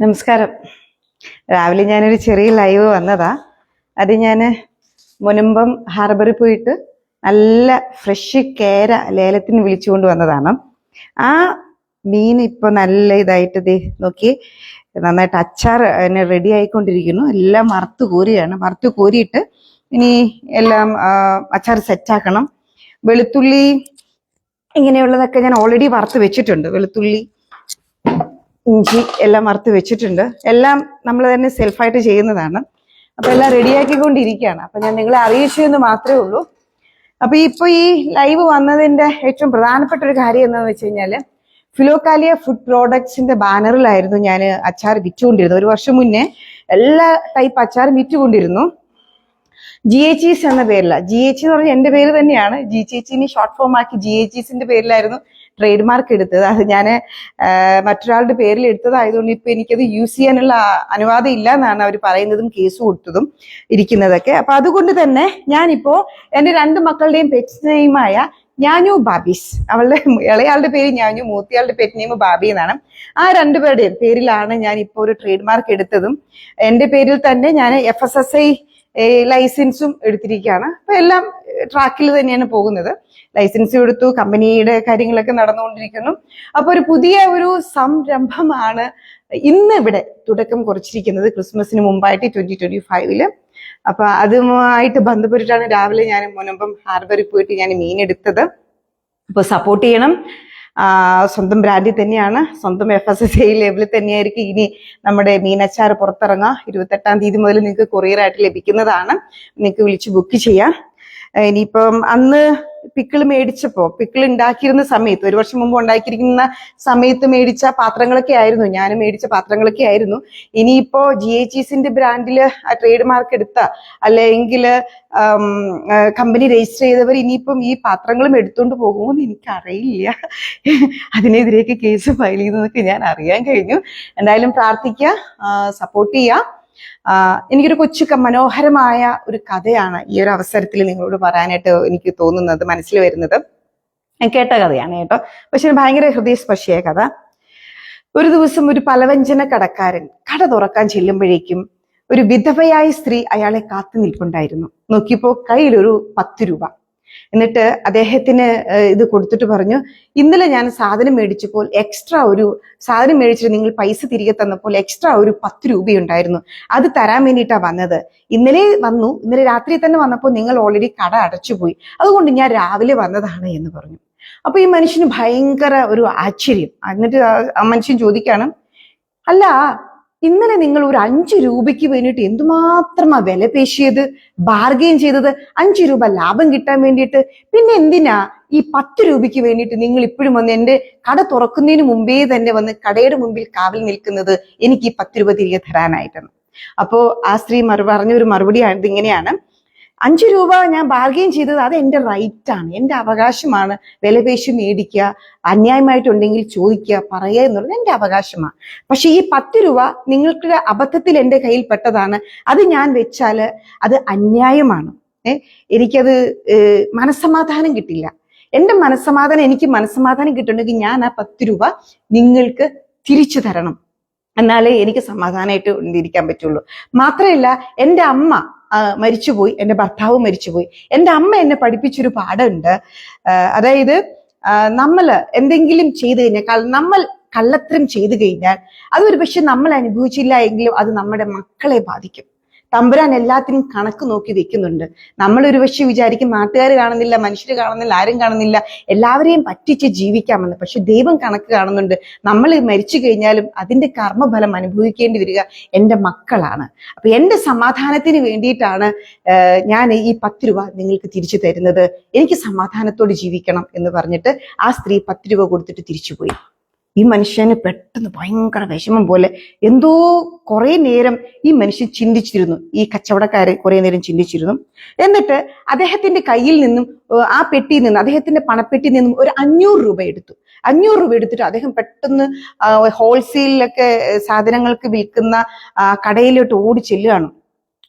നമസ്കാരം. രാവിലെ ഞാനൊരു ചെറിയ ലൈവ് വന്നതാ. അത് ഞാൻ മുനമ്പം ഹാർബറിൽ പോയിട്ട് നല്ല ഫ്രഷ് കേര ലേലത്തിന് വിളിച്ചുകൊണ്ട് വന്നതാണ്. ആ മീൻ ഇപ്പൊ നല്ല ഇതായിട്ട് ദേ നോക്കി നന്നായിട്ട് അച്ചാർ എന്നെ റെഡി ആയിക്കൊണ്ടിരിക്കുന്നു. എല്ലാം മറുത്ത് കോരിയാണ് മറുത്ത് കോരിയിട്ട് ഇനി എല്ലാം അച്ചാർ സെറ്റാക്കണം വെളുത്തുള്ളി ഇങ്ങനെയുള്ളതൊക്കെ ഞാൻ ഓൾറെഡി വറുത്ത് വെച്ചിട്ടുണ്ട്. വെളുത്തുള്ളി ഇഞ്ചി എല്ലാം വറുത്ത് വെച്ചിട്ടുണ്ട്. എല്ലാം നമ്മൾ തന്നെ സെൽഫായിട്ട് ചെയ്യുന്നതാണ്. അപ്പൊ എല്ലാം റെഡിയാക്കിക്കൊണ്ടിരിക്കുകയാണ്. അപ്പൊ ഞാൻ നിങ്ങളെ അറിയിച്ചു എന്ന് മാത്രമേ ഉള്ളൂ. അപ്പൊ ഇപ്പൊ ഈ ലൈവ് വന്നതിന്റെ ഏറ്റവും പ്രധാനപ്പെട്ട ഒരു കാര്യം എന്താണെന്ന് വെച്ച് കഴിഞ്ഞാൽ ഫിലോക്കാലിയ ഫുഡ് പ്രോഡക്ട്സിന്റെ ബാനറിലായിരുന്നു ഞാൻ അച്ചാർ വിറ്റുകൊണ്ടിരുന്നത്. ഒരു വർഷം മുന്നേ എല്ലാ ടൈപ്പ് അച്ചാറും വിറ്റുകൊണ്ടിരുന്നു. ജി എച്ച് എന്ന പേരില. ജി എച്ച് എന്ന് പറഞ്ഞാൽ എന്റെ പേര് തന്നെയാണ്. ജി ചേച്ചിനെ ഷോർട്ട് ഫോം ആക്കി ജി എച്ച് പേരിലായിരുന്നു ട്രേഡ് മാർക്ക് എടുത്തത്. അത് ഞാൻ മറ്റൊരാളുടെ പേരിൽ എടുത്തതായതുകൊണ്ട് ഇപ്പൊ എനിക്കത് യൂസ് ചെയ്യാനുള്ള അനുവാദം ഇല്ല എന്നാണ് അവർ പറയുന്നതും കേസ് കൊടുത്തതും ഇരിക്കുന്നതൊക്കെ. അപ്പൊ അതുകൊണ്ട് തന്നെ ഞാനിപ്പോ എന്റെ രണ്ട് മക്കളുടെയും പെറ്റ് നെയിമായ ഞാനു ബാബീസ്. അവളുടെ ഇളയാളുടെ പേര് ഞാനു മൂത്തിയാളുടെ പെറ്റ് നെയിം ബാബി എന്നാണ്. ആ രണ്ടുപേരുടെയും പേരിലാണ് ഞാൻ ഇപ്പോൾ ഒരു ട്രേഡ് മാർക്ക് എടുത്തതും. എന്റെ പേരിൽ തന്നെ ഞാൻ എഫ് എസ് എസ് ഐ ലൈസൻസും എടുത്തിരിക്കുകയാണ്. അപ്പൊ എല്ലാം ട്രാക്കിൽ തന്നെയാണ് പോകുന്നത്. ലൈസൻസ് എടുത്തു കമ്പനിയുടെ കാര്യങ്ങളൊക്കെ നടന്നുകൊണ്ടിരിക്കുന്നു. അപ്പൊ ഒരു പുതിയ ഒരു സംരംഭമാണ് ഇന്ന് ഇവിടെ തുടക്കം കുറിച്ചിരിക്കുന്നത് ക്രിസ്മസിന് മുമ്പായിട്ട് ട്വന്റി ട്വന്റി ഫൈവിൽ. അപ്പൊ അതുമായിട്ട് ബന്ധപ്പെട്ടിട്ടാണ് രാവിലെ ഞാൻ മുനമ്പം ഹാർബറിൽ പോയിട്ട് ഞാൻ മീൻ എടുത്തത്. അപ്പൊ സപ്പോർട്ട് ചെയ്യണം. സ്വന്തം ബ്രാൻഡിൽ തന്നെയാണ്. സ്വന്തം എഫ് എസ് എസ് ഐ ലേബിളിൽ തന്നെയായിരിക്കും ഇനി നമ്മുടെ മീനച്ചാർ പുറത്തിറങ്ങുക. ഇരുപത്തെട്ടാം തീയതി മുതൽ നിങ്ങൾക്ക് കൊറിയർ ആയിട്ട് ലഭിക്കുന്നതാണ്. നിങ്ങൾക്ക് വിളിച്ച് ബുക്ക് ചെയ്യാം. ഇനിയിപ്പം അന്ന് പിക്കിൾ മേടിച്ചപ്പോ പിക്കിൾ ഉണ്ടാക്കിയിരുന്ന സമയത്ത് ഒരു വർഷം മുമ്പ് ഉണ്ടാക്കിയിരിക്കുന്ന സമയത്ത് മേടിച്ച പാത്രങ്ങളൊക്കെ ആയിരുന്നു ഞാൻ മേടിച്ച പാത്രങ്ങളൊക്കെ ആയിരുന്നു. ഇനിയിപ്പോ ജി എച്ച് ഇസിന്റെ ബ്രാൻഡിൽ ട്രേഡ് മാർക്ക് എടുത്ത അല്ലെങ്കിൽ കമ്പനി രജിസ്റ്റർ ചെയ്തവർ ഇനിയിപ്പം ഈ പാത്രങ്ങളും എടുത്തുകൊണ്ട് പോകുമെന്ന് എനിക്കറിയില്ല. അതിനെതിരെയൊക്കെ കേസ് ഫയൽ ചെയ്യുന്നതൊക്കെ ഞാൻ അറിയാൻ കഴിഞ്ഞു. എന്തായാലും പ്രാർത്ഥിക്കുക സപ്പോർട്ട് ചെയ്യുക ആ, എനിക്കൊരു കൊച്ചു മനോഹരമായ ഒരു കഥയാണ് ഈ ഒരു അവസരത്തിൽ നിങ്ങളോട് പറയാനായിട്ട് എനിക്ക് തോന്നുന്നത് മനസ്സിൽ വരുന്നത്. കേട്ട കഥയാണ് കേട്ടോ. പക്ഷെ ഭയങ്കര ഹൃദയസ്പർശിയായ കഥ. ഒരു ദിവസം ഒരു പലവ്യഞ്ജന കടക്കാരൻ കട തുറക്കാൻ ചെല്ലുമ്പോഴേക്കും ഒരു വിധവയായ സ്ത്രീ അയാളെ കാത്തു നിൽപ്പുണ്ടായിരുന്നു. നോക്കിയപ്പോ കയ്യിലൊരു പത്ത് രൂപ. എന്നിട്ട് അദ്ദേഹത്തിന് ഇത് കൊടുത്തിട്ട് പറഞ്ഞു ഇന്നലെ ഞാൻ സാധനം മേടിച്ചപ്പോൾ എക്സ്ട്രാ ഒരു സാധനം മേടിച്ചിട്ട് നിങ്ങൾ പൈസ തിരികെ തന്നപ്പോൾ എക്സ്ട്രാ ഒരു പത്ത് രൂപയുണ്ടായിരുന്നു. അത് തരാൻ വേണ്ടിയിട്ടാണ് വന്നത്. ഇന്നലെ വന്നു ഇന്നലെ രാത്രി തന്നെ വന്നപ്പോൾ നിങ്ങൾ ഓൾറെഡി കട അടച്ചുപോയി. അതുകൊണ്ട് ഞാൻ രാവിലെ വന്നതാണ് എന്ന് പറഞ്ഞു. അപ്പൊ ഈ മനുഷ്യന് ഭയങ്കര ഒരു ആശ്ചര്യം. എന്നിട്ട് ആ മനുഷ്യൻ ചോദിക്കാണ് അല്ല ഇന്നലെ നിങ്ങൾ ഒരു അഞ്ച് രൂപയ്ക്ക് വേണ്ടിയിട്ട് എന്തുമാത്രമാ വില പേശിയത്? ബാർഗെയിൻ ചെയ്തത് അഞ്ചു രൂപ ലാഭം കിട്ടാൻ വേണ്ടിയിട്ട്. പിന്നെ എന്തിനാ ഈ പത്ത് രൂപയ്ക്ക് വേണ്ടിയിട്ട് നിങ്ങൾ ഇപ്പോഴും വന്ന് എന്റെ കട തുറക്കുന്നതിന് മുമ്പേ തന്നെ വന്ന് കടയുടെ മുമ്പിൽ കാവൽ നിൽക്കുന്നത് എനിക്ക് ഈ പത്ത് രൂപ തിരികെ തരാനായിട്ടാണ്. അപ്പോ ആ സ്ത്രീ മറു മറുപടി ഇങ്ങനെയാണ്. അഞ്ചു രൂപ ഞാൻ ബാർഗെയിൻ ചെയ്തത് അത് എന്റെ റൈറ്റ് ആണ്. എന്റെ അവകാശമാണ്. വിലപേശി മേടിക്കുക അന്യായമായിട്ടുണ്ടെങ്കിൽ ചോദിക്കുക പറയുക എന്നുള്ളത് എന്റെ അവകാശമാണ്. പക്ഷേ ഈ പത്ത് രൂപ നിങ്ങൾക്ക് അബദ്ധത്തിൽ എന്റെ കയ്യിൽ പെട്ടതാണ്. അത് ഞാൻ വെച്ചാൽ അത് അന്യായമാണ്. ഏഹ് എനിക്കത് മനസ്സമാധാനം കിട്ടില്ല. എന്റെ മനസ്സമാധാനം എനിക്ക് മനസ്സമാധാനം കിട്ടണമെങ്കിൽ ഞാൻ ആ പത്ത് രൂപ നിങ്ങൾക്ക് തിരിച്ചു തരണം. എന്നാലേ എനിക്ക് സമാധാനമായിട്ട് ഇരിക്കാൻ പറ്റുള്ളൂ. മാത്രമല്ല എന്റെ അമ്മ മരിച്ചുപോയി. എന്റെ ഭർത്താവ് മരിച്ചുപോയി. എന്റെ അമ്മ എന്നെ പഠിപ്പിച്ചൊരു പാഠമുണ്ട്. അതായത് നമ്മൾ എന്തെങ്കിലും ചെയ്തു കഴിഞ്ഞാൽ നമ്മൾ കള്ളത്തരം ചെയ്തു കഴിഞ്ഞാൽ അത് പക്ഷെ നമ്മൾ അനുഭവിച്ചില്ല എങ്കിലും അത് നമ്മുടെ മക്കളെ ബാധിക്കും. തമ്പുരാൻ എല്ലാത്തിനും കണക്ക് നോക്കി വെക്കുന്നുണ്ട്. നമ്മൾ ഒരു പക്ഷെ വിചാരിക്കും നാട്ടുകാർ കാണുന്നില്ല മനുഷ്യർ കാണുന്നില്ല ആരും കാണുന്നില്ല. എല്ലാവരെയും പറ്റിച്ച് ജീവിക്കാമെന്ന്. പക്ഷെ ദൈവം കണക്ക് കാണുന്നുണ്ട്. നമ്മൾ മരിച്ചു കഴിഞ്ഞാലും അതിന്റെ കർമ്മഫലം അനുഭവിക്കേണ്ടി വരിക എന്റെ മക്കളാണ്. അപ്പൊ എന്റെ സമാധാനത്തിന് വേണ്ടിയിട്ടാണ് ഞാൻ ഈ പത്ത് രൂപ നിങ്ങൾക്ക് തിരിച്ചു തരുന്നത്. എനിക്ക് സമാധാനത്തോട് ജീവിക്കണം എന്ന് പറഞ്ഞിട്ട് ആ സ്ത്രീ പത്ത് രൂപ കൊടുത്തിട്ട് തിരിച്ചുപോയി. ഈ മനുഷ്യന് പെട്ടെന്ന് ഭയങ്കര വിഷമം പോലെ എന്തോ കുറെ നേരം ഈ മനുഷ്യൻ ചിന്തിച്ചിരുന്നു. ഈ കച്ചവടക്കാരെ കുറെ നേരം ചിന്തിച്ചിരുന്നു. എന്നിട്ട് അദ്ദേഹത്തിന്റെ കയ്യിൽ നിന്നും ആ പെട്ടിയിൽ നിന്ന് അദ്ദേഹത്തിന്റെ പണപ്പെട്ടിയിൽ നിന്നും ഒരു അഞ്ഞൂറ് രൂപ എടുത്തു. അഞ്ഞൂറ് രൂപ എടുത്തിട്ട് അദ്ദേഹം പെട്ടെന്ന് ഹോൾസെയിലൊക്കെ സാധനങ്ങൾക്ക് വിൽക്കുന്ന കടയിലോട്ട് ഓടി ചെല്ലുകയാണ്.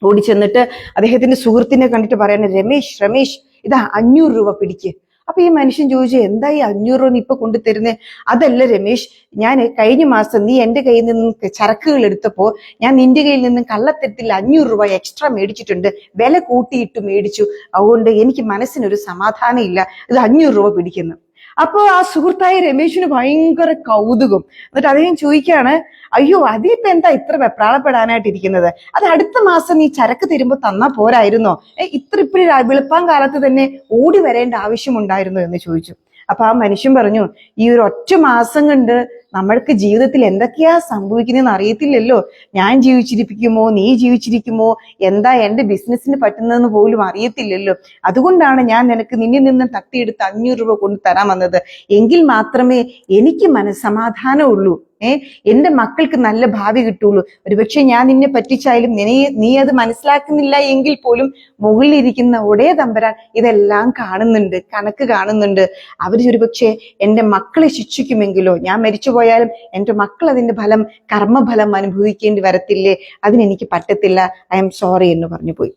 ഓടി ചെന്നിട്ട് അദ്ദേഹത്തിന്റെ സുഹൃത്തിനെ കണ്ടിട്ട് പറയാണ് രമേശ് രമേശ് ഇതാ അഞ്ഞൂറ് രൂപ പിടിക്ക്. അപ്പൊ ഈ മനുഷ്യൻ ചോദിച്ചു എന്താ ഈ അഞ്ഞൂറ് രൂപ നീ ഇപ്പൊ കൊണ്ടു തരുന്നേ അതല്ല രമേശ് ഞാൻ കഴിഞ്ഞ മാസം നീ എന്റെ കയ്യിൽ നിന്ന് ചരക്കുകൾ എടുത്തപ്പോ ഞാൻ നിന്റെ കയ്യിൽ നിന്നും കള്ളത്തരത്തിൽ അഞ്ഞൂറ് രൂപ എക്സ്ട്രാ മേടിച്ചിട്ടുണ്ട്. വില കൂട്ടിയിട്ട് മേടിച്ചു. അതുകൊണ്ട് എനിക്ക് മനസ്സിനൊരു സമാധാനം ഇല്ല. ഇത് അഞ്ഞൂറ് രൂപ പിടിക്കുന്നു. അപ്പൊ ആ സുഹൃത്തായ രമേശിന് ഭയങ്കര കൗതുകം. എന്നിട്ട് അദ്ദേഹം ചോദിക്കുകയാണ് അയ്യോ അതിപ്പോ എന്താ ഇത്ര വെപ്രാളപ്പെടാനായിട്ട് ഇരിക്കുന്നത് അത് അടുത്ത മാസം നീ ചരക്ക് തരുമ്പോ തന്നാ പോരായിരുന്നോ? ഏ ഇത്ര ഇപ്പോഴും വെളുപ്പാൻ കാലത്ത് തന്നെ ഓടി വരേണ്ട ആവശ്യമുണ്ടായിരുന്നു എന്ന് ചോദിച്ചു. അപ്പൊ ആ മനുഷ്യൻ പറഞ്ഞു ഈ ഒരു ഒറ്റ മാസം കൊണ്ട് നമ്മൾക്ക് ജീവിതത്തിൽ എന്തൊക്കെയാ സംഭവിക്കുന്നതെന്ന് അറിയത്തില്ലല്ലോ. ഞാൻ ജീവിച്ചിരിപ്പിക്കുമോ? നീ ജീവിച്ചിരിക്കുമോ? എന്താ എന്റെ ബിസിനസ്സിന് പറ്റുന്നതെന്ന് പോലും അറിയത്തില്ലല്ലോ. അതുകൊണ്ടാണ് ഞാൻ നിനക്ക് നിന്നിൽ നിന്ന് തട്ടിയെടുത്ത് അഞ്ഞൂറ് രൂപ കൊണ്ട് തരാൻ വന്നത്. എങ്കിൽ മാത്രമേ എനിക്ക് മനസ്സമാധാനമുള്ളൂ ഏ എന്റെ മക്കൾക്ക് നല്ല ഭാവി കിട്ടുള്ളൂ. ഒരുപക്ഷെ ഞാൻ നിന്നെ പറ്റിച്ചായാലും നീ നീ അത് മനസ്സിലാക്കുന്നില്ല എങ്കിൽ പോലും മുകളിലിരിക്കുന്ന ഒടേ തമ്പരാൻ ഇതെല്ലാം കാണുന്നുണ്ട് കണക്ക് കാണുന്നുണ്ട്. അവർ ഒരുപക്ഷെ എന്റെ മക്കളെ ശിക്ഷിക്കുമെങ്കിലോ ഞാൻ മരിച്ചു പോയാലും എന്റെ മക്കൾ അതിന്റെ ഫലം കർമ്മഫലം അനുഭവിക്കേണ്ടി വരത്തില്ലേ? അതിനെനിക്ക് പറ്റത്തില്ല. ഐ എം സോറി എന്ന് പറഞ്ഞു പോയി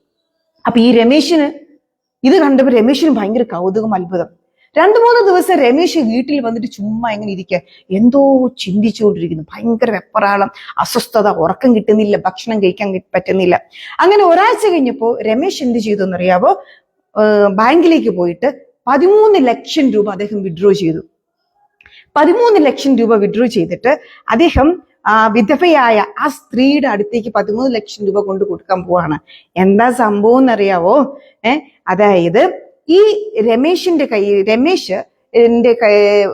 അപ്പൊ ഈ രമേശിന് ഇത് കണ്ടപ്പോൾ രമേശിന് ഭയങ്കര കൗതുകം അത്ഭുതം. രണ്ടു മൂന്ന് ദിവസം രമേശ് വീട്ടിൽ വന്നിട്ട് ചുമ്മാ ഇങ്ങനെ ഇരിക്കുക എന്തോ ചിന്തിച്ചുകൊണ്ടിരിക്കുന്നു. ഭയങ്കര വെപ്പറാളം അസ്വസ്ഥത ഉറക്കം കിട്ടുന്നില്ല ഭക്ഷണം കഴിക്കാൻ പറ്റുന്നില്ല. അങ്ങനെ ഒരാഴ്ച കഴിഞ്ഞപ്പോ രമേശ് എന്ത് ചെയ്തു എന്നറിയാവോ ബാങ്കിലേക്ക് പോയിട്ട് പതിമൂന്ന് ലക്ഷം രൂപ അദ്ദേഹം വിഡ്രോ ചെയ്തു. പതിമൂന്ന് ലക്ഷം രൂപ വിഡ്രോ ചെയ്തിട്ട് അദ്ദേഹം വിധവയായ ആ സ്ത്രീയുടെ അടുത്തേക്ക് പതിമൂന്ന് ലക്ഷം രൂപ കൊണ്ട് കൊടുക്കാൻ പോവാണ്. എന്താ സംഭവം എന്നറിയാവോ? ഏഹ് അതായത് ഈ രമേശിന്റെ കയ്യിൽ രമേശ് എന്റെ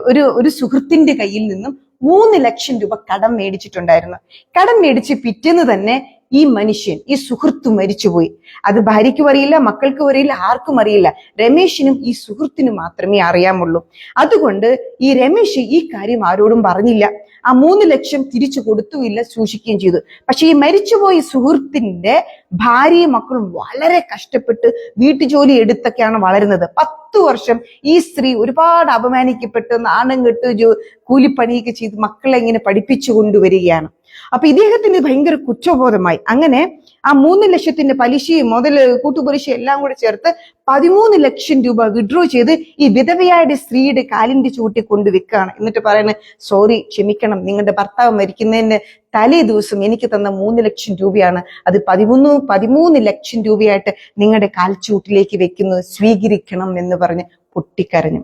ഒരു ഒരു സുഹൃത്തിന്റെ കയ്യിൽ നിന്നും മൂന്ന് ലക്ഷം രൂപ കടം മേടിച്ചിട്ടുണ്ടായിരുന്നു. കടം മേടിച്ച് പിറ്റേന്ന് തന്നെ ഈ മനുഷ്യൻ ഈ സുഹൃത്ത് മരിച്ചുപോയി. അത് ഭാര്യയ്ക്കും അറിയില്ല മക്കൾക്കും അറിയില്ല ആർക്കും അറിയില്ല. രമേശിനും ഈ സുഹൃത്തിനും മാത്രമേ അറിയാമുള്ളൂ. അതുകൊണ്ട് ഈ രമേശ് ഈ കാര്യം ആരോടും പറഞ്ഞില്ല. ആ മൂന്ന് ലക്ഷം തിരിച്ചു കൊടുത്തുമില്ല സൂക്ഷിക്കുകയും ചെയ്തു. പക്ഷെ ഈ മരിച്ചുപോയ സുഹൃത്തിന്റെ ഭാര്യയും മക്കളും വളരെ കഷ്ടപ്പെട്ട് വീട്ടുജോലി എടുത്തൊക്കെയാണ് വളരുന്നത്. പത്തു വർഷം ഈ സ്ത്രീ ഒരുപാട് അപമാനിക്കപ്പെട്ട് നാണം കെട്ട് ജോ കൂലിപ്പണിയൊക്കെ ചെയ്ത് മക്കളെ ഇങ്ങനെ പഠിപ്പിച്ചു കൊണ്ടുവരികയാണ്. അപ്പൊ ഇദ്ദേഹത്തിന് ഭയങ്കര കുറ്റബോധമായി. അങ്ങനെ ആ മൂന്ന് ലക്ഷത്തിന്റെ പലിശയും മുതൽ കൂട്ടുപലിശയും എല്ലാം കൂടെ ചേർത്ത് പതിമൂന്ന് ലക്ഷം രൂപ വിഡ്രോ ചെയ്ത് ഈ വിധവയായുടെ സ്ത്രീയുടെ കാലിന്റെ ചൂട്ടി കൊണ്ട് വെക്കുകയാണ് എന്നിട്ട് പറയുന്നത് സോറി ക്ഷമിക്കണം. നിങ്ങളുടെ ഭർത്താവ് മരിക്കുന്നതിന് തലേ ദിവസം എനിക്ക് തന്ന മൂന്ന് ലക്ഷം രൂപയാണ്. അത് പതിമൂന്ന് പതിമൂന്ന് ലക്ഷം രൂപയായിട്ട് നിങ്ങളുടെ കാൽച്ചൂട്ടിലേക്ക് വെക്കുന്നത് സ്വീകരിക്കണം എന്ന് പറഞ്ഞ് പൊട്ടിക്കരഞ്ഞു.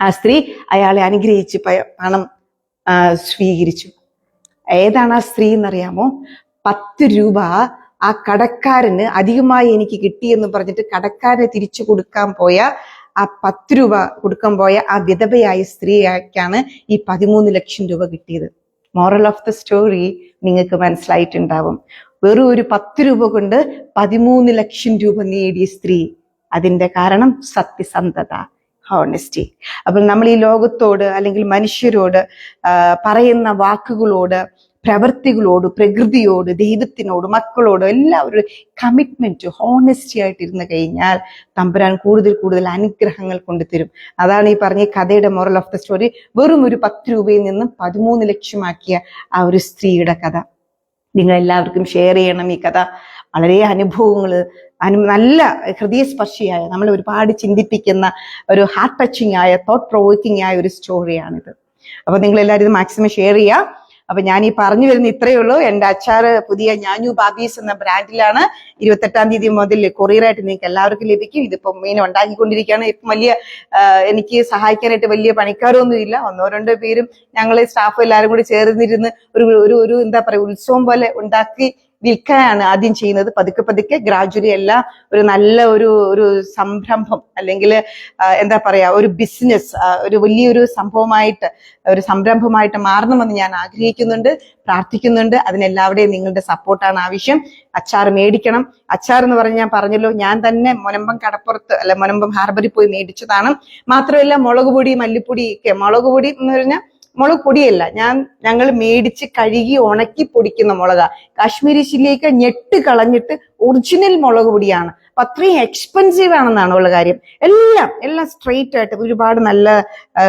ആ സ്ത്രീ അയാളെ അനുഗ്രഹിച്ച് പണം സ്വീകരിച്ചു. ഏതാണ് ആ സ്ത്രീ എന്നറിയാമോ? പത്ത് രൂപ ആ കടക്കാരന് അധികമായി എനിക്ക് കിട്ടിയെന്ന് പറഞ്ഞിട്ട് കടക്കാരന് തിരിച്ചു കൊടുക്കാൻ പോയ ആ പത്ത് രൂപ കൊടുക്കാൻ പോയ ആ വിധവയായ സ്ത്രീക്കാണ് ഈ പതിമൂന്ന് ലക്ഷം രൂപ കിട്ടിയത്. മോറൽ ഓഫ് ദ സ്റ്റോറി നിങ്ങൾക്ക് മനസ്സിലായിട്ടുണ്ടാവും. വെറും ഒരു പത്ത് രൂപ കൊണ്ട് പതിമൂന്ന് ലക്ഷം രൂപ നേടിയ സ്ത്രീ. അതിന്റെ കാരണം സത്യസന്ധത. ഹോണസ്റ്റി അപ്പോൾ നമ്മൾ ഈ ലോകത്തോട് അല്ലെങ്കിൽ മനുഷ്യരോട് പറയുന്ന വാക്കുകളോട് പ്രവൃത്തികളോട് പ്രകൃതിയോട് ദൈവത്തിനോട് മക്കളോട് എല്ലാവരും കമ്മിറ്റ്മെന്റ് ഹോണസ്റ്റി ആയിട്ടിരുന്ന് കഴിഞ്ഞാൽ തമ്പുരാൻ കൂടുതൽ കൂടുതൽ അനുഗ്രഹങ്ങൾ കൊണ്ടുതരും. അതാണ് ഈ പറഞ്ഞ കഥയുടെ മോറൽ ഓഫ് ദ സ്റ്റോറി വെറും ഒരു പത്ത് രൂപയിൽ നിന്നും പതിമൂന്ന് ലക്ഷമാക്കിയ ആ ഒരു സ്ത്രീയുടെ കഥ. നിങ്ങൾ എല്ലാവർക്കും ഷെയർ ചെയ്യണം ഈ കഥ. വളരെ അനുഭവങ്ങൾ അനു നല്ല ഹൃദയസ്പർശിയായ നമ്മൾ ഒരുപാട് ചിന്തിപ്പിക്കുന്ന ഒരു ഹാർട്ട് ടച്ചിങ് ആയ തോട്ട് പ്രൊവോക്കിംഗ് ആയ ഒരു സ്റ്റോറിയാണിത് അപ്പൊ നിങ്ങൾ എല്ലാവരും ഇത് മാക്സിമം ഷെയർ ചെയ്യുക. അപ്പൊ ഞാൻ ഈ പറഞ്ഞു വരുന്ന ഇത്രയേ ഉള്ളൂ. എന്റെ അച്ചാർ പുതിയ ഞാനു ബാബീസ് എന്ന ബ്രാൻഡിലാണ്. ഇരുപത്തെട്ടാം തീയതി മുതൽ കൊറിയറായിട്ട് നിങ്ങൾക്ക് എല്ലാവർക്കും ലഭിക്കും. ഇതിപ്പം മീൻ ഉണ്ടാക്കിക്കൊണ്ടിരിക്കുകയാണ്. ഇപ്പം വലിയ എനിക്ക് സഹായിക്കാനായിട്ട് വലിയ പണിക്കാരൊന്നും ഇല്ല ഒന്നോ രണ്ടോ പേരും ഞങ്ങൾ സ്റ്റാഫ് എല്ലാവരും കൂടി ചേർന്നിരുന്ന് ഒരു ഒരു എന്താ പറയുക ഉത്സവം പോലെ ഉണ്ടാക്കി വിൽക്കാനാണ് ആദ്യം ചെയ്യുന്നത്. പതുക്കെ പതുക്കെ ഗ്രാജുവലി എല്ലാം ഒരു നല്ല ഒരു ഒരു സംരംഭം അല്ലെങ്കിൽ എന്താ പറയാ ഒരു ബിസിനസ് ഒരു വലിയൊരു സംഭവമായിട്ട് ഒരു സംരംഭമായിട്ട് മാറണമെന്ന് ഞാൻ ആഗ്രഹിക്കുന്നുണ്ട് പ്രാർത്ഥിക്കുന്നുണ്ട്. അതിനെല്ലാവരുടെയും നിങ്ങളുടെ സപ്പോർട്ടാണ് ആവശ്യം. അച്ചാർ മേടിക്കണം. അച്ചാർ എന്ന് പറഞ്ഞ് ഞാൻ പറഞ്ഞല്ലോ ഞാൻ തന്നെ മുനമ്പം കടപ്പുറത്ത് അല്ല മുനമ്പം ഹാർബറിൽ പോയി മേടിച്ചതാണ്. മാത്രമല്ല മുളക് പൊടി മല്ലിപ്പൊടി ഒക്കെ മുളക് പൊടി എന്ന് പറഞ്ഞാൽ മുളക് പൊടിയല്ല. ഞാൻ ഞങ്ങൾ മേടിച്ച് കഴുകി ഉണക്കി പൊടിക്കുന്ന മുളകാ. കാശ്മീരി ചില്ലിയൊക്കെ ഞെട്ട് കളഞ്ഞിട്ട് ഒറിജിനൽ മുളക് പൊടിയാണ്. അപ്പൊ അത്രയും എക്സ്പെൻസീവ് ആണെന്നാണ് ഉള്ള കാര്യം. എല്ലാം എല്ലാം സ്ട്രെയിറ്റ് ആയിട്ട് ഒരുപാട് നല്ല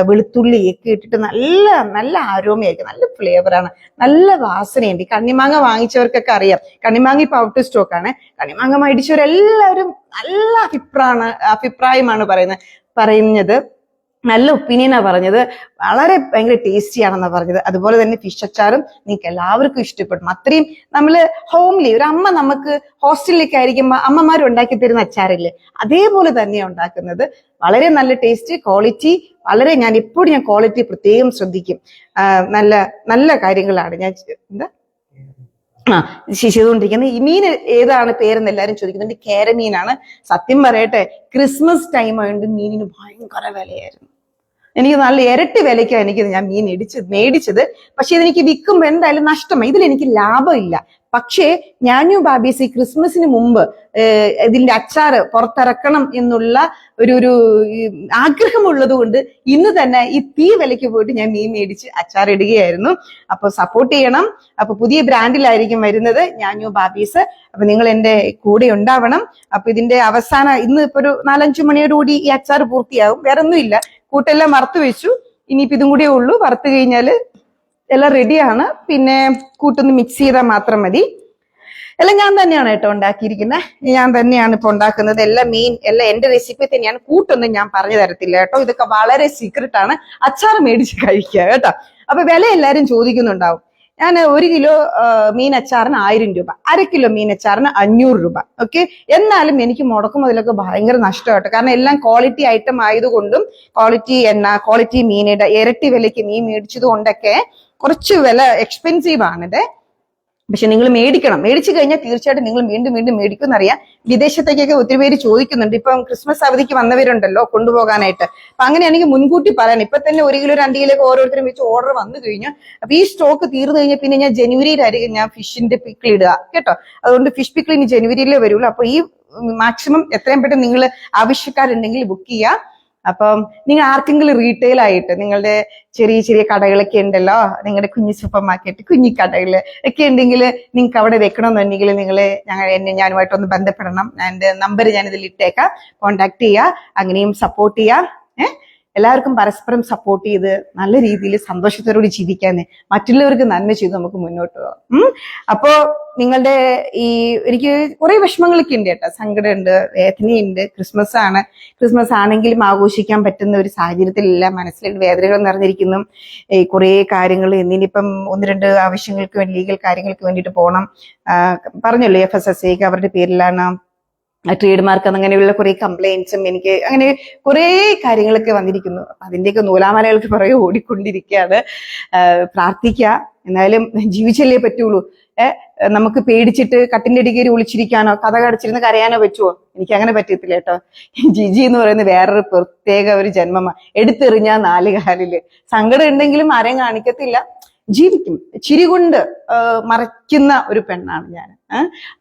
വെളുത്തുള്ളി ഒക്കെ ഇട്ടിട്ട് നല്ല നല്ല ആരോമയായിരിക്കും നല്ല ഫ്ലേവറാണ് നല്ല വാസനയുണ്ട്. ഈ കണ്ണിമാങ്ങ വാങ്ങിച്ചവർക്കൊക്കെ അറിയാം. കണ്ണിമാങ്ങ ഇപ്പൊ ഔട്ട് സ്റ്റോക്ക് ആണ്. കണ്ണിമാങ്ങ മേടിച്ചവരെല്ലാവരും നല്ല അഭിപ്രായമാണ് അഭിപ്രായമാണ് പറയുന്നത് പറയുന്നത്. നല്ല ഒപ്പീനിയനാണ് പറഞ്ഞത്. വളരെ ഭയങ്കര ടേസ്റ്റി ആണെന്നാണ് പറഞ്ഞത്. അതുപോലെ തന്നെ ഫിഷ് അച്ചാറും നിങ്ങൾക്ക് എല്ലാവർക്കും ഇഷ്ടപ്പെടും. അത്രയും നമ്മൾ ഹോംലി ഒരു അമ്മ നമുക്ക് ഹോസ്റ്റലിലേക്ക് ആയിരിക്കുമ്പോൾ അമ്മമാർ ഉണ്ടാക്കി തരുന്ന അച്ചാറില്ലേ അതേപോലെ തന്നെയാണ് ഉണ്ടാക്കുന്നത്. വളരെ നല്ല ടേസ്റ്റ് ക്വാളിറ്റി വളരെ ഞാൻ എപ്പോഴും ഞാൻ ക്വാളിറ്റി പ്രത്യേകം ശ്രദ്ധിക്കും. നല്ല നല്ല കാര്യങ്ങളാണ്. ഞാൻ എന്താ? ആ ശിശുകൊണ്ടിരിക്കുന്നത് ഈ മീൻ ഏതാണ് പേരെന്ന് എല്ലാവരും ചോദിക്കുന്നുണ്ട്. കേരമീനാണ്. സത്യം പറയട്ടെ ക്രിസ്മസ് ടൈം ആയതുകൊണ്ട് മീനിന് ഭയങ്കര വിലയായിരുന്നു. എനിക്ക് നല്ല ഇരട്ടി വിലയ്ക്കാണ് എനിക്ക് ഞാൻ മീൻ ഇടിച്ച് മേടിച്ചത്. പക്ഷെ ഇതെനിക്ക് വിൽക്കുമ്പോൾ എന്തായാലും നഷ്ടമായി. ഇതിൽ എനിക്ക് ലാഭമില്ല. പക്ഷേ ഞാനും ബാബീസ് ഈ ക്രിസ്മസിന് മുമ്പ് ഇതിന്റെ അച്ചാറ് പുറത്തിറക്കണം എന്നുള്ള ഒരു ഒരു ആഗ്രഹമുള്ളത് കൊണ്ട് ഇന്ന് തന്നെ ഈ തീ വിലയ്ക്ക് പോയിട്ട് ഞാൻ മീൻ മേടിച്ച് അച്ചാർ ഇടുകയായിരുന്നു അപ്പൊ സപ്പോർട്ട് ചെയ്യണം. അപ്പൊ പുതിയ ബ്രാൻഡിലായിരിക്കും വരുന്നത് ഞാനു ബാബീസ്. അപ്പൊ നിങ്ങൾ എന്റെ കൂടെ ഉണ്ടാവണം. അപ്പൊ ഇതിന്റെ അവസാന ഇന്ന് ഇപ്പൊ ഒരു നാലഞ്ചു മണിയോടുകൂടി ഈ അച്ചാർ പൂർത്തിയാകും. വേറെ ഒന്നുമില്ല കൂട്ടെല്ലാം വറുത്ത് വെച്ചു. ഇനിയിപ്പോ ഇതും കൂടിയേ ഉള്ളൂ. വറുത്ത് കഴിഞ്ഞാൽ എല്ലാം റെഡിയാണ് പിന്നെ കൂട്ടൊന്ന് മിക്സ് ചെയ്താൽ മാത്രം മതി. എല്ലാം ഞാൻ തന്നെയാണ് കേട്ടോ ഉണ്ടാക്കിയിരിക്കുന്നത് ഞാൻ തന്നെയാണ് ഇപ്പൊ ഉണ്ടാക്കുന്നത്. എല്ലാം മെയിൻ എല്ലാം എന്റെ റെസിപ്പി തന്നെയാണ്. കൂട്ടൊന്നും ഞാൻ പറഞ്ഞു തരത്തില്ല കേട്ടോ. ഇതൊക്കെ വളരെ സീക്രട്ട് ആണ്. അച്ചാർ മേടിച്ച് കഴിക്കുക കേട്ടോ. അപ്പൊ വില എല്ലാരും ചോദിക്കുന്നുണ്ടാവും. ഞാൻ ഒരു കിലോ മീൻ അച്ചാറിന് ആയിരം രൂപ അര കിലോ മീൻ അച്ചാറിന് അഞ്ഞൂറ് രൂപ ഓക്കെ? എന്നാലും എനിക്ക് മുടക്കും അതിലൊക്കെ ഭയങ്കര നഷ്ടമായിട്ട് കാരണം എല്ലാം ക്വാളിറ്റി ഐറ്റം ആയതുകൊണ്ടും ക്വാളിറ്റി എണ്ണ ക്വാളിറ്റി മീനിട ഇരട്ടി വിലയ്ക്ക് മീൻ മേടിച്ചത് കൊണ്ടൊക്കെ കുറച്ച് വില എക്സ്പെൻസീവ് ആണിത്. പക്ഷെ നിങ്ങൾ മേടിക്കണം. മേടിച്ചു കഴിഞ്ഞാൽ തീർച്ചയായിട്ടും നിങ്ങൾ വീണ്ടും വീണ്ടും മേടിക്കും എന്നറിയാം വിദേശത്തേക്കൊക്കെ ഒത്തിരി പേര് ചോദിക്കുന്നുണ്ട്. ഇപ്പം ക്രിസ്മസ് അവധിക്ക് വന്നവരുണ്ടല്ലോ കൊണ്ടുപോകാനായിട്ട്. അപ്പൊ അങ്ങനെയാണെങ്കിൽ മുൻകൂട്ടി പറയാൻ ഇപ്പൊ തന്നെ ഒരു കിലോ രണ്ട് കിലോ ഓരോരുത്തരും വെച്ച് ഓർഡർ വന്നു കഴിഞ്ഞു. അപ്പൊ ഈ സ്റ്റോക്ക് തീർന്നു കഴിഞ്ഞാൽ പിന്നെ ഞാൻ ജനുവരിയിലായിരിക്കും ഞാൻ ഫിഷിന്റെ പിക്കിൾ ഇടുക. കേട്ടോ? അതുകൊണ്ട് ഫിഷ് പിക്കിൾ ഇനി ജനുവരിയിലേ വരുള്ളൂ. അപ്പൊ ഈ മാക്സിമം എത്രയും പെട്ടെന്ന് നിങ്ങൾ ആവശ്യക്കാരുണ്ടെങ്കിൽ ബുക്ക് ചെയ്യാം അപ്പം നിങ്ങൾ ആർക്കെങ്കിലും റീറ്റെയിൽ ആയിട്ട് നിങ്ങളുടെ ചെറിയ ചെറിയ കടകളൊക്കെ ഉണ്ടല്ലോ നിങ്ങളുടെ കുഞ്ഞു സൂപ്പർ മാർക്കറ്റ് കുഞ്ഞു കടകൾ ഒക്കെ ഉണ്ടെങ്കിൽ നിങ്ങൾക്ക് അവിടെ വെക്കണമെന്നുണ്ടെങ്കിൽ നിങ്ങൾ ഞങ്ങൾ എന്നെ ഞാനുമായിട്ടൊന്ന് ബന്ധപ്പെടണം. എന്റെ നമ്പർ ഞാനിതിൽ ഇട്ടേക്കാം. കോണ്ടാക്ട് ചെയ്യുക. അങ്ങനെയും സപ്പോർട്ട് ചെയ്യുക. ഏഹ് എല്ലാവർക്കും പരസ്പരം സപ്പോർട്ട് ചെയ്ത് നല്ല രീതിയിൽ സന്തോഷത്തോടുകൂടി ജീവിക്കാന്ന് മറ്റുള്ളവർക്ക് നന്മ ചെയ്ത് നമുക്ക് മുന്നോട്ട് പോകാം. ഉം? അപ്പോ നിങ്ങളുടെ ഈ എനിക്ക് കുറെ വിഷമങ്ങളൊക്കെ ഉണ്ട് കേട്ടോ. സങ്കടമുണ്ട് വേദനയുണ്ട് ക്രിസ്മസ് ആണ്. ക്രിസ്മസ് ആണെങ്കിലും ആഘോഷിക്കാൻ പറ്റുന്ന ഒരു സാഹചര്യത്തിലല്ല മനസ്സിൽ വേദനകൾ നിറഞ്ഞിരിക്കുന്നു. ഈ കുറേ കാര്യങ്ങൾ എന്നിനിപ്പം ഒന്ന് രണ്ട് ആവശ്യങ്ങൾക്ക് വേണ്ടി ലീഗൽ കാര്യങ്ങൾക്ക് വേണ്ടിയിട്ട് പോകണം പറഞ്ഞല്ലോ എഫ് എസ് എസ് സിക്ക് അവരുടെ പേരിലാണ് ട്രേഡ് മാർക്ക് അങ്ങനെയുള്ള കുറെ കംപ്ലൈൻസും എനിക്ക് അങ്ങനെ കുറെ കാര്യങ്ങളൊക്കെ വന്നിരിക്കുന്നു. അതിന്റെയൊക്കെ നൂലാമലകൾക്ക് പുറകെ ഓടിക്കൊണ്ടിരിക്കുകയാണ്. പ്രാർത്ഥിക്കുക. എന്നാലും ജീവിച്ചല്ലേ പറ്റുള്ളൂ. നമുക്ക് പേടിച്ചിട്ട് കട്ടിന്റെ അടിക്കേരി ഒളിച്ചിരിക്കാനോ കഥ കടച്ചിരുന്ന് കരയാനോ പറ്റുമോ എനിക്ക് അങ്ങനെ പറ്റത്തില്ല കേട്ടോ. ജിജി എന്ന് പറയുന്നത് വേറൊരു പ്രത്യേക ഒരു ജന്മമാണ് എടുത്തെറിഞ്ഞ നാല് കാലിൽ. സങ്കടം ഉണ്ടെങ്കിലും ആരെയും കാണിക്കത്തില്ല. ജീവിക്കും. ചിരി കൊണ്ട് മറയ്ക്കുന്ന ഒരു പെണ്ണാണ് ഞാൻ.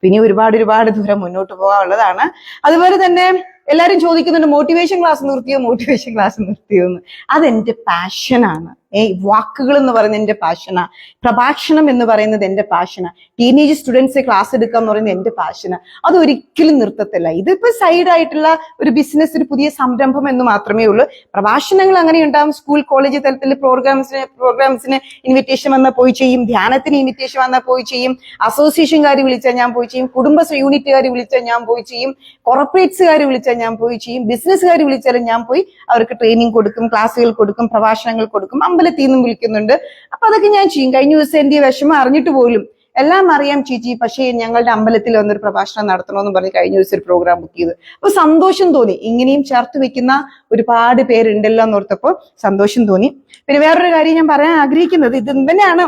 പിന്നെ ഒരുപാട് ഒരുപാട് ദൂരം മുന്നോട്ട് പോകാനുള്ളതാണ്. അതുപോലെ തന്നെ എല്ലാരും ചോദിക്കുന്നുണ്ട് മോട്ടിവേഷൻ ക്ലാസ് നിർത്തിയോ? മോട്ടിവേഷൻ ക്ലാസ് നിർത്തിയോ? എന്ന്. അതെന്റെ പാഷനാണ് ഏ വാക്കുകൾ എന്ന് പറയുന്നത് എന്റെ പാഷന പ്രഭാഷണം എന്ന് പറയുന്നത് എന്റെ പാഷന ടീനേജ് സ്റ്റുഡൻസ് ക്ലാസ് എടുക്കുക എന്ന് പറയുന്നത് എന്റെ പാഷന അതൊരിക്കലും നിർത്തത്തില്ല. ഇതിപ്പോ സൈഡ് ആയിട്ടുള്ള ഒരു ബിസിനസ് ഒരു പുതിയ സംരംഭം എന്ന് മാത്രമേ ഉള്ളൂ. പ്രഭാഷണങ്ങൾ അങ്ങനെ ഉണ്ടാവും. സ്കൂൾ കോളേജ് തലത്തിൽ പ്രോഗ്രാംസിന് പ്രോഗ്രാംസിന് ഇൻവിറ്റേഷൻ വന്നാൽ പോയി ചെയ്യും. ധ്യാനത്തിന് ഇൻവിറ്റേഷൻ വന്നാൽ പോയി ചെയ്യും. അസോസിയേഷൻകാർ വിളിച്ചാൽ ഞാൻ പോയി ചെയ്യും. കുടുംബ യൂണിറ്റുകാർ വിളിച്ചാൽ ഞാൻ പോയി ചെയ്യും. കോർപ്പറേറ്റ്സുകാർ വിളിച്ചാൽ ഞാൻ പോയി ചെയ്യും. ബിസിനസ്സുകാർ വിളിച്ചാലും ഞാൻ പോയി അവർക്ക് ട്രെയിനിങ് കൊടുക്കും ക്ലാസ്സുകൾ കൊടുക്കും പ്രഭാഷണങ്ങൾ കൊടുക്കും. അമ്പലത്തിൽ നിന്നും വിളിക്കുന്നുണ്ട്. അപ്പൊ അതൊക്കെ ഞാൻ ചെയ്യും. കഴിഞ്ഞ ദിവസം എന്റെ വിഷമം അറിഞ്ഞിട്ട് പോലും എല്ലാം അറിയാം ചേച്ചി. പക്ഷേ ഞങ്ങളുടെ അമ്പലത്തിൽ വന്നൊരു പ്രഭാഷണം നടത്തണമെന്ന് പറഞ്ഞ് കഴിഞ്ഞ ദിവസം ഒരു പ്രോഗ്രാം ബുക്ക് ചെയ്ത്. അപ്പൊ സന്തോഷം തോന്നി. ഇങ്ങനെയും ചേർത്ത് വെക്കുന്ന ഒരുപാട് പേരുണ്ടല്ലോ എന്നോർത്തപ്പോ സന്തോഷം തോന്നി. പിന്നെ വേറൊരു കാര്യം ഞാൻ പറയാൻ ആഗ്രഹിക്കുന്നത്. ഇത് തന്നെയാണ്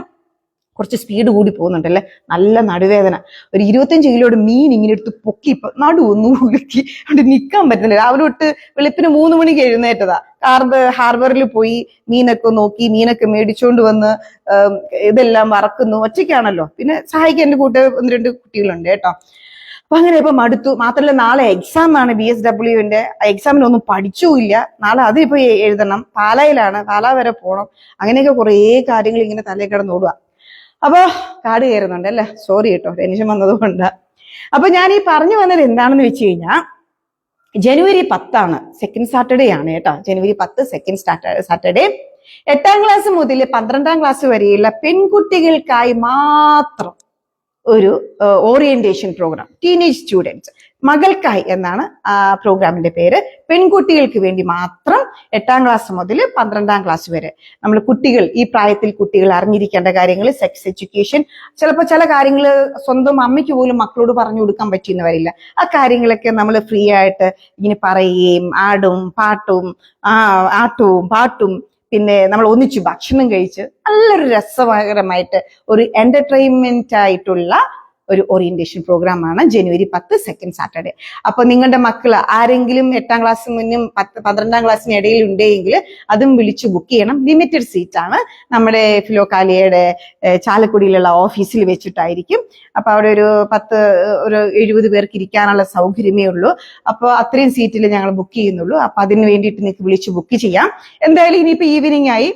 കുറച്ച് സ്പീഡ് കൂടി പോകുന്നുണ്ടല്ലേ? നല്ല നടുവേദന. ഒരു ഇരുപത്തഞ്ച് കിലോയുടെ മീൻ ഇങ്ങനെ എടുത്ത് പൊക്കി ഇപ്പൊ നടു ഒന്ന് ഉളുക്കി അവിടെ നിൽക്കാൻ പറ്റുന്നില്ല. രാവിലെ തൊട്ട് വെളുപ്പിന് മൂന്ന് മണിക്ക് എഴുന്നേറ്റതാ. ഹാർബർ ഹാർബറിൽ പോയി മീനൊക്കെ നോക്കി മീനൊക്കെ മേടിച്ചുകൊണ്ട് വന്ന് ഇതെല്ലാം വറക്കുന്നു. ഒറ്റയ്ക്കാണല്ലോ. പിന്നെ സഹായിക്കാൻ എന്റെ കൂട്ടുകാർ ഒന്ന് രണ്ട് കുട്ടികളുണ്ട് കേട്ടോ. അപ്പൊ അങ്ങനെ ഇപ്പൊ മടുത്തു. മാത്രമല്ല നാളെ എക്സാം ആണ് ബി എസ് ഡബ്ല്യുവിന്റെ എക്സാമിനൊന്നും പഠിച്ചുമില്ല നാളെ അത് ഇപ്പൊ എഴുതണം. പാലായിലാണ്. പാലാ വരെ പോണം. അങ്ങനെയൊക്കെ കുറേ കാര്യങ്ങൾ ഇങ്ങനെ തലയിൽ കിടന്നോടുക അപ്പൊ കാട് കയറുന്നുണ്ട് അല്ലേ? സോറി കേട്ടോ ടെൻഷൻ വന്നതുകൊണ്ട്. അപ്പൊ ഞാൻ ഈ പറഞ്ഞു വന്നത് എന്താണെന്ന് വെച്ച് കഴിഞ്ഞാൽ ജനുവരി പത്താണ് സെക്കൻഡ് സാറ്റർഡേ ആണ് കേട്ടോ. ജനുവരി പത്ത് സെക്കൻഡ് സാറ്റർഡേ എട്ടാം ക്ലാസ് മുതൽ പന്ത്രണ്ടാം ക്ലാസ് വരെയുള്ള പെൺകുട്ടികൾക്കായി മാത്രം ഒരു ഓറിയന്റേഷൻ പ്രോഗ്രാം ടീനേജ് സ്റ്റുഡൻസ് മകൾക്കായി എന്നാണ് ആ പ്രോഗ്രാമിന്റെ പേര്. പെൺകുട്ടികൾക്ക് വേണ്ടി മാത്രം എട്ടാം ക്ലാസ് മുതൽ പന്ത്രണ്ടാം ക്ലാസ് വരെ. നമ്മൾ കുട്ടികൾ ഈ പ്രായത്തിൽ കുട്ടികൾ അറിഞ്ഞിരിക്കേണ്ട കാര്യങ്ങൾ സെക്സ് എഡ്യൂക്കേഷൻ ചിലപ്പോൾ ചില കാര്യങ്ങൾ സ്വന്തം അമ്മയ്ക്ക് പോലും മക്കളോട് പറഞ്ഞു കൊടുക്കാൻ പറ്റിയെന്ന് വരില്ല. ആ കാര്യങ്ങളൊക്കെ നമ്മൾ ഫ്രീ ആയിട്ട് ഇങ്ങനെ പറയുകയും ആടും പാട്ടും ആട്ടവും പാട്ടും പിന്നെ നമ്മൾ ഒന്നിച്ച് ഭക്ഷണം കഴിച്ച് നല്ലൊരു രസകരമായിട്ട് ഒരു എന്റർടൈൻമെന്റ് ആയിട്ടുള്ള ഒരു ഓറിയന്റേഷൻ പ്രോഗ്രാം ആണ്. ജനുവരി പത്ത് സെക്കൻഡ് സാറ്റർഡേ അപ്പൊ നിങ്ങളുടെ മക്കൾ ആരെങ്കിലും എട്ടാം ക്ലാസ് മുന്നും പത്ത് പന്ത്രണ്ടാം ക്ലാസ്സിന് ഇടയിൽ ഉണ്ടെങ്കിൽ അതും വിളിച്ച് ബുക്ക് ചെയ്യണം. ലിമിറ്റഡ് സീറ്റ് ആണ്. നമ്മുടെ ഫിലോക്കാലിയയുടെ ചാലക്കുടിയിലുള്ള ഓഫീസിൽ വെച്ചിട്ടായിരിക്കും. അപ്പൊ അവിടെ ഒരു പത്ത് ഒരു എഴുപത് പേർക്ക് ഇരിക്കാനുള്ള സൗകര്യമേ ഉള്ളൂ. അപ്പോൾ അത്രയും സീറ്റിൽ ഞങ്ങൾ ബുക്ക് ചെയ്യുന്നുള്ളൂ. അപ്പൊ അതിന് വേണ്ടിയിട്ട് നിങ്ങൾക്ക് വിളിച്ച് ബുക്ക് ചെയ്യാം. എന്തായാലും ഇനിയിപ്പോ ഈവനിങ് ആയി.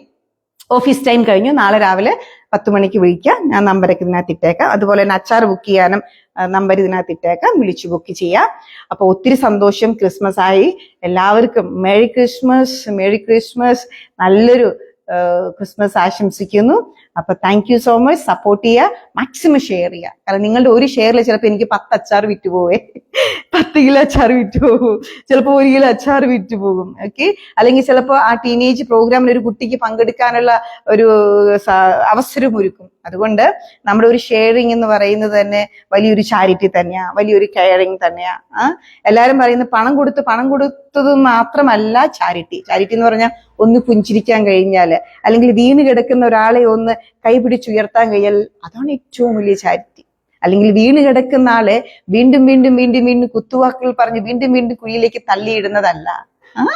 ഓഫീസ് ടൈം കഴിഞ്ഞു. നാളെ രാവിലെ പത്ത് മണിക്ക് വിളിക്കാം ഞാൻ നമ്പരൊക്കെ ഇതിനകത്ത് ഇട്ടേക്കാം. അതുപോലെ തന്നെ അച്ചാർ ബുക്ക് ചെയ്യാനും നമ്പർ ഇതിനകത്ത് ഇട്ടേക്കാം. വിളിച്ചു ബുക്ക് ചെയ്യാം. അപ്പൊ ഒത്തിരി സന്തോഷം ക്രിസ്മസ് ആയി. എല്ലാവർക്കും മേരി ക്രിസ്മസ് മേരി ക്രിസ്മസ് നല്ലൊരു ക്രിസ്മസ് ആശംസിക്കുന്നു. അപ്പൊ thank you so much support ചെയ്യുക. മാക്സിമം ഷെയർ ചെയ്യുക. കാരണം നിങ്ങളുടെ ഒരു ഷെയറിൽ ചിലപ്പോൾ എനിക്ക് പത്ത് അച്ചാർ വിറ്റ് പോവേ. പത്ത് കിലോ അച്ചാർ വിറ്റ് പോകും ചിലപ്പോൾ ഒരു കിലോ അച്ചാർ വിറ്റ് പോകും ഓക്കെ അല്ലെങ്കിൽ ചിലപ്പോൾ ആ ടീനേജ് പ്രോഗ്രാമിൽ ഒരു കുട്ടിക്ക് പങ്കെടുക്കാനുള്ള ഒരു അവസരം ഒരുക്കും. അതുകൊണ്ട് നമ്മുടെ ഒരു ഷെയറിങ് എന്ന് പറയുന്നത് തന്നെ വലിയൊരു ചാരിറ്റി തന്നെയാണ് വലിയൊരു കെയറിങ് തന്നെയാണ് എല്ലാവരും പറയുന്നത് പണം കൊടുത്ത് പണം കൊടുത്തത് മാത്രമല്ല ചാരിറ്റി ചാരിറ്റി എന്ന് പറഞ്ഞാൽ ഒന്ന് പുഞ്ചിരിക്കാൻ കഴിഞ്ഞാൽ അല്ലെങ്കിൽ വീണ് കിടക്കുന്ന ഒരാളെ ഒന്ന് കൈപിടിച്ചുയർത്താൻ കഴിയൽ അതാണ് ഏറ്റവും വലിയ ചാരിറ്റി. അല്ലെങ്കിൽ വീണ് കിടക്കുന്ന ആളെ വീണ്ടും വീണ്ടും വീണ്ടും വീണ്ടും കുത്തുവാക്കുകൾ പറഞ്ഞ് വീണ്ടും വീണ്ടും കുഴിയിലേക്ക് തള്ളിയിടുന്നതല്ല. ആ?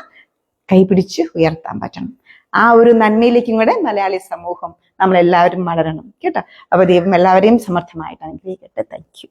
കൈപിടിച്ച് ഉയർത്താൻ പറ്റണം. ആ ഒരു നന്മയിലേക്കും കൂടെ മലയാളി സമൂഹം നമ്മളെല്ലാവരും വളരണം. കേട്ടോ? അപ്പൊ ദൈവം എല്ലാവരെയും സമർത്ഥമായിട്ട് അനുഗ്രഹിക്കട്ടെ. Thank you